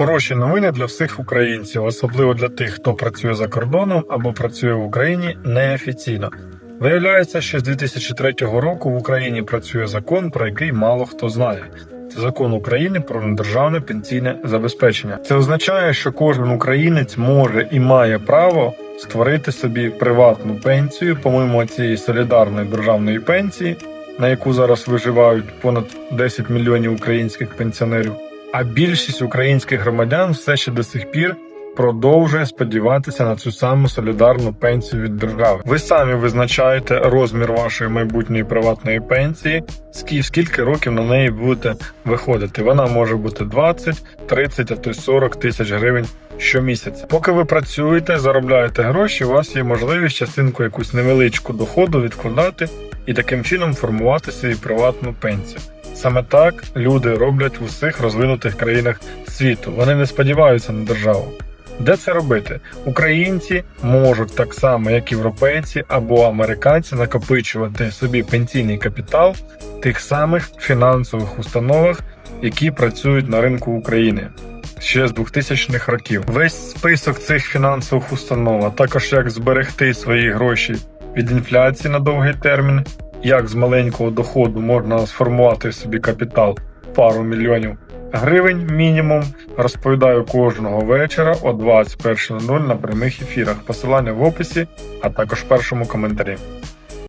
Хороші новини для всіх українців, особливо для тих, хто працює за кордоном або працює в Україні неофіційно. Виявляється, що з 2003 року в Україні працює закон, про який мало хто знає. Це закон України про недержавне пенсійне забезпечення. Це означає, що кожен українець може і має право створити собі приватну пенсію, помимо цієї солідарної державної пенсії, на яку зараз виживають понад 10 мільйонів українських пенсіонерів. А більшість українських громадян все ще до сих пір продовжує сподіватися на цю саму солідарну пенсію від держави. Ви самі визначаєте розмір вашої майбутньої приватної пенсії, скі- скільки років на неї будете виходити. Вона може бути 20, 30, а то й 40 тисяч гривень щомісяця. Поки ви працюєте, заробляєте гроші, у вас є можливість частинку якусь невеличку доходу відкладати і таким чином формувати свою приватну пенсію. Саме так люди роблять в усіх розвинутих країнах світу. Вони не сподіваються на державу. Де це робити? Українці можуть так само, як європейці або американці, накопичувати собі пенсійний капітал в тих самих фінансових установах, які працюють на ринку України. Ще з 2000-х років весь список цих фінансових установ, а також як зберегти свої гроші від інфляції на довгий термін, як з маленького доходу можна сформувати собі капітал пару мільйонів гривень мінімум. Розповідаю кожного вечора о 21.00 на прямих ефірах. Посилання в описі, а також в першому коментарі.